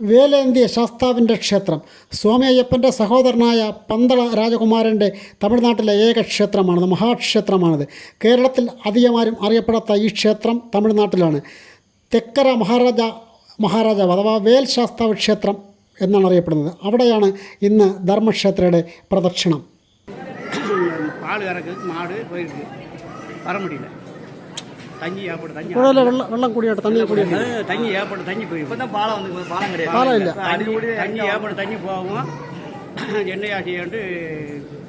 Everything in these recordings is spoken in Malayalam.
വേലേന്തി ശാസ്താവിന്റെ ക്ഷേത്രം. സ്വാമിയയ്യപ്പന്റെ സഹോദരനായ പന്തള രാജകുമാരന്റെ തമിഴ്നാട്ടിലെ ഏക ക്ഷേത്രമാണത് മഹാക്ഷേത്രമാണത്. കേരളത്തിൽ അധികമാരും അറിയപ്പെടാത്ത ഈ ക്ഷേത്രം തമിഴ്നാട്ടിലാണ്. തെക്കര മഹാരാജ മഹാരാജാവ് അഥവാ വേൽ ശാസ്താവ് ക്ഷേത്രം എന്നാണ് അറിയപ്പെടുന്നത് അവിടെയാണ് ഇന്ന് ധർമ്മക്ഷേത്രയുടെ പ്രദക്ഷിണം பால் கறக்குது மாடு போயிருக்கு வர முடியல தண்ணி ஏற்பட்டு தண்ணி പുഴയിലെ വെള്ളം വെള്ളം കൂടിയായിട്ട് തണ്ണി കൂടിയായിട്ട് அது தண்ணி ஏற்பட்டு தண்ணி போயிருக்கு இப்பதான் பாலம் வந்து பாலம் கிடையாது பாலம் இல்ல. தண்ணி தண்ணி ஏற்பட்டு தண்ணி போகவும் என்னையா செய்யன்ட்டு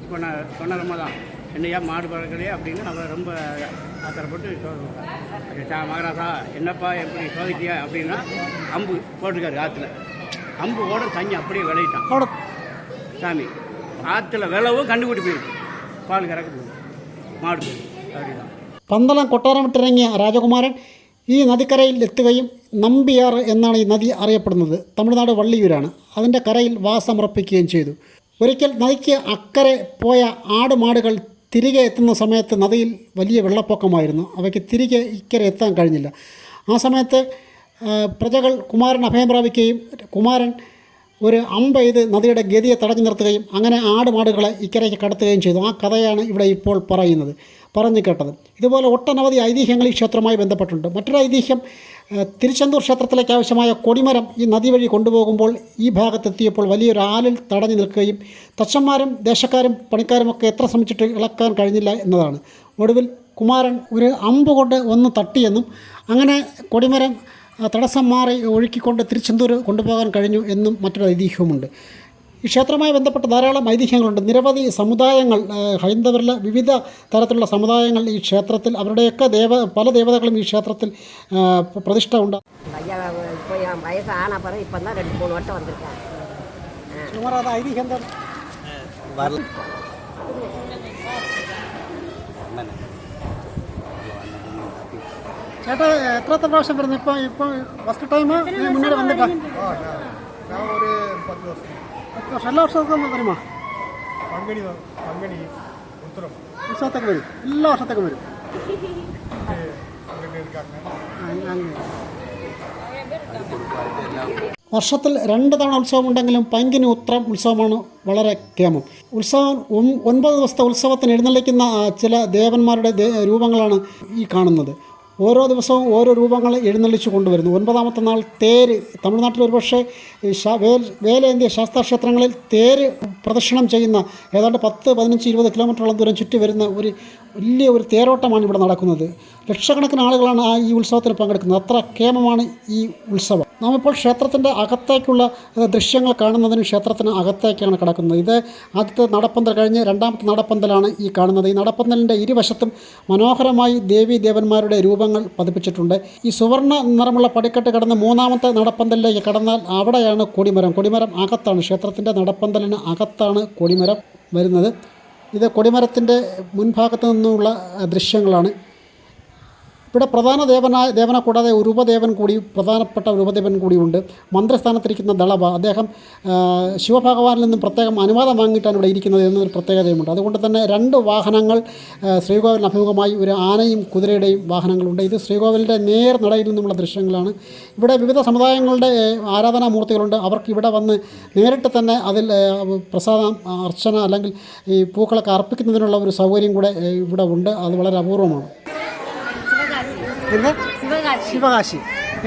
சொன்ன சொன்னதமாக தான் என்னையா மாடு பறக்கலையே அப்படின்னு நம்ம ரொம்ப ஆத்திரப்பட்டு சொ- சா மகராசா என்னப்பா எப்படி சோதிக்கியா அப்படின்னா அம்பு போட்டிருக்காரு ஆற்றுல அம்பு ஓட தண்ணி அப்படியே விளையிட்டான் അവിടെ சாமி ஆற்றுல விளவும் கண்டுபிடி போயிருக்கு பால் கறக்க போகுது மாடு போயிருக்கு அப்படிதான் പന്തളം കൊട്ടാരം വിട്ടിറങ്ങിയ രാജകുമാരൻ ഈ നദിക്കരയിൽ എത്തുകയും നമ്പിയാർ എന്നാണ് ഈ നദി അറിയപ്പെടുന്നത് തമിഴ്നാട് വള്ളിയൂരാണ് അതിൻ്റെ കരയിൽ വാസമർപ്പിക്കുകയും ചെയ്തു ഒരിക്കൽ നദിക്ക് അക്കരെ പോയ ആടുമാടുകൾ തിരികെ എത്തുന്ന സമയത്ത് നദിയിൽ വലിയ വെള്ളപ്പൊക്കമായിരുന്നു. അവയ്ക്ക് തിരികെ ഇക്കരെ എത്താൻ കഴിഞ്ഞില്ല. ആ സമയത്ത് പ്രജകൾ കുമാരൻ അഭയം പ്രാപിക്കുകയും കുമാരൻ ഒരു അമ്പ ഇത് നദിയുടെ ഗതിയെ തടഞ്ഞു നിർത്തുകയും അങ്ങനെ ആടുമാടുകളെ ഇക്കരയ്ക്ക് കടത്തുകയും ചെയ്തു. ആ കഥയാണ് ഇവിടെ ഇപ്പോൾ പറയുന്നത്. പറഞ്ഞു കേട്ടത്. ഇതുപോലെ ഒട്ടനവധി ഐതിഹ്യങ്ങൾ ഈ ക്ഷേത്രവുമായി ബന്ധപ്പെട്ടുണ്ട്. മറ്റൊരു ഐതിഹ്യം തിരുച്ചെന്തൂർ ക്ഷേത്രത്തിലേക്ക് ആവശ്യമായ കൊടിമരം ഈ നദി വഴി കൊണ്ടുപോകുമ്പോൾ ഈ ഭാഗത്തെത്തിയപ്പോൾ വലിയൊരു ആലിൽ തടഞ്ഞു നിൽക്കുകയും തച്ചന്മാരും ദേശക്കാരും പണിക്കാരുമൊക്കെ എത്ര ശ്രമിച്ചിട്ട് ഇളക്കാൻ കഴിഞ്ഞില്ല എന്നതാണ്. ഒടുവിൽ കുമാരൻ ഒരു അമ്പ് കൊണ്ട് ഒന്ന് തട്ടിയെന്നും അങ്ങനെ കൊടിമരം തടസ്സം മാറി ഒഴുക്കിക്കൊണ്ട് തിരുച്ചെന്തൂർ കൊണ്ടുപോകാൻ കഴിഞ്ഞു എന്നും മറ്റൊരു ഐതിഹ്യവുമുണ്ട്. ഈ ക്ഷേത്രവുമായി ബന്ധപ്പെട്ട ധാരാളം ഐതിഹ്യങ്ങളുണ്ട്. നിരവധി സമുദായങ്ങൾ ഹൈന്ദവരിലെ വിവിധ തരത്തിലുള്ള സമുദായങ്ങൾ ഈ ക്ഷേത്രത്തിൽ അവരുടെയൊക്കെ ദേവ പല ദേവതകളും ഈ ക്ഷേത്രത്തിൽ പ്രതിഷ്ഠ ഉണ്ട്. ஐயா ചേട്ടാ എത്രാത്ത പ്രാവശ്യം പറഞ്ഞു? ഇപ്പൊ ഇപ്പൊ ഫസ്റ്റ് ടൈം മുന്നേ വന്നിട്ടാ. എല്ലാ വർഷത്തേക്കും വരുമോ? ഉത്സവത്തേക്ക് വരും. എല്ലാ വർഷത്തേക്കും വരും. വർഷത്തിൽ രണ്ട് തവണ ഉത്സവമുണ്ടെങ്കിലും പങ്കിനി ഉത്രം ഉത്സവമാണ് വളരെ ക്ഷേമം. ഉത്സവം ഒൻപത് ദിവസത്തെ ഉത്സവത്തിന് എഴുന്നള്ളിക്കുന്ന ചില ദേവന്മാരുടെ രൂപങ്ങളാണ് ഈ കാണുന്നത്. ഓരോ ദിവസവും ഓരോ രൂപങ്ങൾ എഴുന്നള്ളിച്ച് കൊണ്ടുവരുന്നു. ഒൻപതാമത്തെ നാൾ തേര്. തമിഴ്നാട്ടിൽ ഒരുപക്ഷെ വേലേന്ത്യ ശാസ്താക്ഷേത്രങ്ങളിൽ തേര് പ്രദക്ഷിണം ചെയ്യുന്ന ഏതാണ്ട് പത്ത് പതിനഞ്ച് ഇരുപത് കിലോമീറ്ററോളം ദൂരം ചുറ്റി വരുന്ന ഒരു വലിയ ഒരു തേരോട്ടമാണ് ഇവിടെ നടക്കുന്നത്. ലക്ഷക്കണക്കിന് ആളുകളാണ് ആ ഈ ഉത്സവത്തിൽ പങ്കെടുക്കുന്നത്. അത്ര കേമമാണ് ഈ ഉത്സവം. നാം ഇപ്പോൾ ക്ഷേത്രത്തിന്റെ അകത്തേക്കുള്ള ദൃശ്യങ്ങൾ കാണുന്നതിന് ക്ഷേത്രത്തിന് അകത്തേക്കാണ് കിടക്കുന്നത്. ഇത് ആദ്യത്തെ നടപ്പന്തൽ കഴിഞ്ഞ് രണ്ടാമത്തെ നടപ്പന്തലാണ് ഈ കാണുന്നത്. ഈ നടപ്പന്തലിന്റെ ഇരുവശത്തും മനോഹരമായി ദേവി ദേവന്മാരുടെ രൂപങ്ങൾ പതിപ്പിച്ചിട്ടുണ്ട്. ഈ സുവർണ നിറമുള്ള പടിക്കെട്ട് കടന്ന് മൂന്നാമത്തെ നടപ്പന്തലിലേക്ക് കടന്നാൽ അവിടെയാണ് കൊടിമരം. കൊടിമരം അകത്താണ്. ക്ഷേത്രത്തിന്റെ നടപ്പന്തലിന് അകത്താണ് കൊടിമരം വരുന്നത്. ഇത് കൊടിമരത്തിന്റെ മുൻഭാഗത്തു നിന്നുള്ള ദൃശ്യങ്ങളാണ്. ഇവിടെ പ്രധാന ദേവനായ ദേവനെ കൂടാതെ ഒരു ഉപദേവൻ കൂടി പ്രധാനപ്പെട്ട ഒരു ഉപദേവൻ കൂടിയുണ്ട്. മന്ത്രിസ്ഥാനത്തിരിക്കുന്ന ദളവ അദ്ദേഹം ശിവഭഗവാനിൽ നിന്നും പ്രത്യേകം അനുവാദം വാങ്ങിയിട്ടാണ് ഇവിടെ ഇരിക്കുന്നത് എന്നൊരു പ്രത്യേകതയുമുണ്ട്. അതുകൊണ്ട് തന്നെ രണ്ട് വാഹനങ്ങൾ ശ്രീകോവിൽ അഭിമുഖമായി ഒരു ആനയും കുതിരയുടെയും വാഹനങ്ങളുണ്ട്. ഇത് ശ്രീകോവിലിന്റെ നേർ നടയിൽ നിന്നുമുള്ള ദൃശ്യങ്ങളാണ്. ഇവിടെ വിവിധ സമുദായങ്ങളുടെ ആരാധനാ ആരാധനാമൂർത്തികളുണ്ട് അവർക്ക് ഇവിടെ വന്ന് നേരിട്ട് തന്നെ അതിൽ പ്രസാദം അർച്ചന അല്ലെങ്കിൽ ഈ പൂക്കളൊക്കെ അർപ്പിക്കുന്നതിനുള്ള ഒരു സൗകര്യം കൂടെ ഇവിടെ ഉണ്ട്. അത് വളരെ അപൂർവമാണ്. எங்கே சிவகாசி.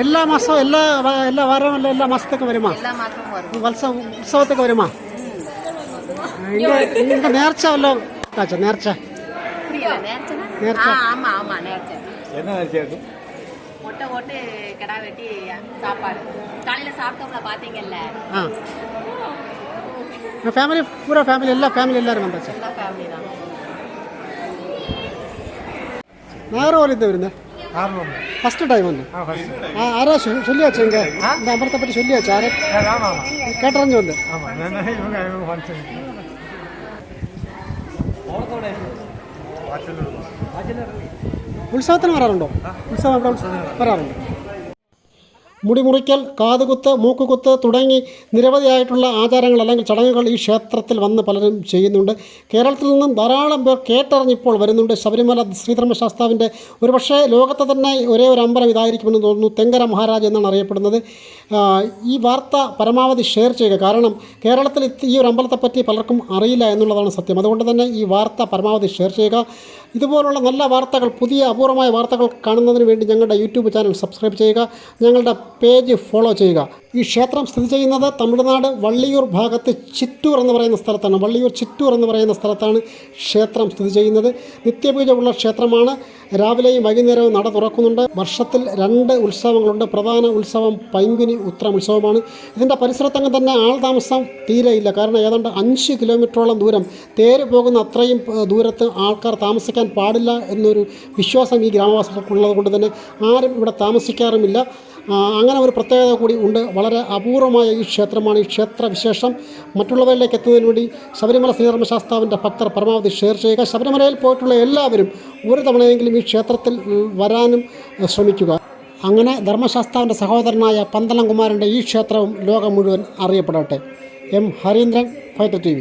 எல்லா மாதம் எல்லா எல்லா வாரம் இல்லை எல்லா மாதத்துக்கு வருமா? வருஷம் உற்சவத்துக்கு வருமா? இங்கே இங்கே நேர்ச்சா இல்லை? ஆச்சா நேர்ச்சா? நேர்ச்சா? ஆமாம் ஆமாம் நேர்ச்சா. என்ன நேர்ச்சா இருக்கும் ஒட்டை ஓட்டு கிடா வெட்டி சாப்பாடு. காலையில் ஆர்வம் ഫസ്റ്റ് ടൈം വന്നു ஆ ஃபர்ஸ்ட் ആ ആരാ ചൊ- ചൊല്ലിയാച്ചോ ഇങ്ക இந்த അമൃത്തെ പറ്റി ചൊല്ലിയാച്ചോ ആരെ ஆமாம் ஆமாம் കേട്ടറിഞ്ഞു വന്ന് ஆமாம் நான் இவங்க இவங்க ஃபங்க்ஷன் ഉത്സവത്തിന് വരാറുണ്ടോ ഉത്സവം ഇവിടെ ഉത്സവം വരാറുണ്ട് മുടിമുറിക്കൽ കാതുകുത്ത് മൂക്കുകുത്ത് തുടങ്ങി നിരവധിയായിട്ടുള്ള ആചാരങ്ങൾ അല്ലെങ്കിൽ ചടങ്ങുകൾ ഈ ക്ഷേത്രത്തിൽ വന്ന് പലരും ചെയ്യുന്നുണ്ട്. കേരളത്തിൽ നിന്നും ധാരാളം പേർ കേട്ടറിഞ്ഞിപ്പോൾ വരുന്നുണ്ട്. ശബരിമല ശ്രീധർമ്മശാസ്താവിന്റെ ഒരുപക്ഷേ ലോകത്തെ തന്നെ ഒരേ ഒരു അമ്പലം ഇതായിരിക്കുമെന്ന് തോന്നുന്നു. തെങ്കര മഹാരാജ് എന്നാണ് അറിയപ്പെടുന്നത്. ഈ വാർത്ത പരമാവധി ഷെയർ ചെയ്യുക. കാരണം കേരളത്തിൽ ഈ ഒരു അമ്പലത്തെപ്പറ്റി പലർക്കും അറിയില്ല എന്നുള്ളതാണ് സത്യം. അതുകൊണ്ട് തന്നെ ഈ വാർത്ത പരമാവധി ഷെയർ ചെയ്യുക. ഇതുപോലുള്ള നല്ല വാർത്തകൾ പുതിയ അപൂർവമായ വാർത്തകൾ കാണുന്നതിന് വേണ്ടി ഞങ്ങളുടെ യൂട്യൂബ് ചാനൽ സബ്സ്ക്രൈബ് ചെയ്യുക ഞങ്ങളുടെ പേജ് ഫോളോ ചെയ്യുക. ഈ ക്ഷേത്രം സ്ഥിതി ചെയ്യുന്നത് തമിഴ്നാട് വള്ളിയൂർ ഭാഗത്ത് ചിറ്റൂർ എന്ന് പറയുന്ന സ്ഥലത്താണ്. വള്ളിയൂർ ചിറ്റൂർ എന്ന് പറയുന്ന സ്ഥലത്താണ് ക്ഷേത്രം സ്ഥിതി ചെയ്യുന്നത്. നിത്യപൂജ ക്ഷേത്രമാണ്. രാവിലെയും വൈകുന്നേരവും നട തുറക്കുന്നുണ്ട്. വർഷത്തിൽ രണ്ട് ഉത്സവങ്ങളുണ്ട്. പ്രധാന ഉത്സവം പൈങ്കുനി ഉത്രം ഉത്സവമാണ്. ഇതിന്റെ പരിസരത്തങ്ങ് തന്നെ ആൾ താമസം തീരെയില്ല കാരണം ഏതാണ്ട് അഞ്ച് കിലോമീറ്ററോളം ദൂരം. തേര് പോകുന്ന അത്രയും ദൂരത്ത് ആൾക്കാർ താമസിക്കാൻ പാടില്ല എന്നൊരു വിശ്വാസം ഈ ഗ്രാമവാസികൾക്കുള്ളത് കൊണ്ട് തന്നെ ആരും ഇവിടെ താമസിക്കാറുമില്ല. അങ്ങനെ ഒരു പ്രത്യേകത കൂടി ഉണ്ട്. വളരെ അപൂർവമായ ഈ ക്ഷേത്രമാണ് ഈ ക്ഷേത്രവിശേഷം. മറ്റുള്ളവരിലേക്ക് എത്തുന്നതിന് വേണ്ടി ശബരിമല ശ്രീധർമ്മശാസ്താവിന്റെ ഭക്തർ പരമാവധി ഷെയർ ചെയ്യുക. ശബരിമലയിൽ പോയിട്ടുള്ള എല്ലാവരും ഒരു തവണയെങ്കിലും ഈ ക്ഷേത്രത്തിൽ വരാനും ശ്രമിക്കുക. അങ്ങനെ ധർമ്മശാസ്താവിന്റെ സഹോദരനായ പന്തളം കുമാരന്റെ ഈ ക്ഷേത്രവും ലോകം മുഴുവൻ അറിയപ്പെടട്ടെ. എം. Harindran fighter T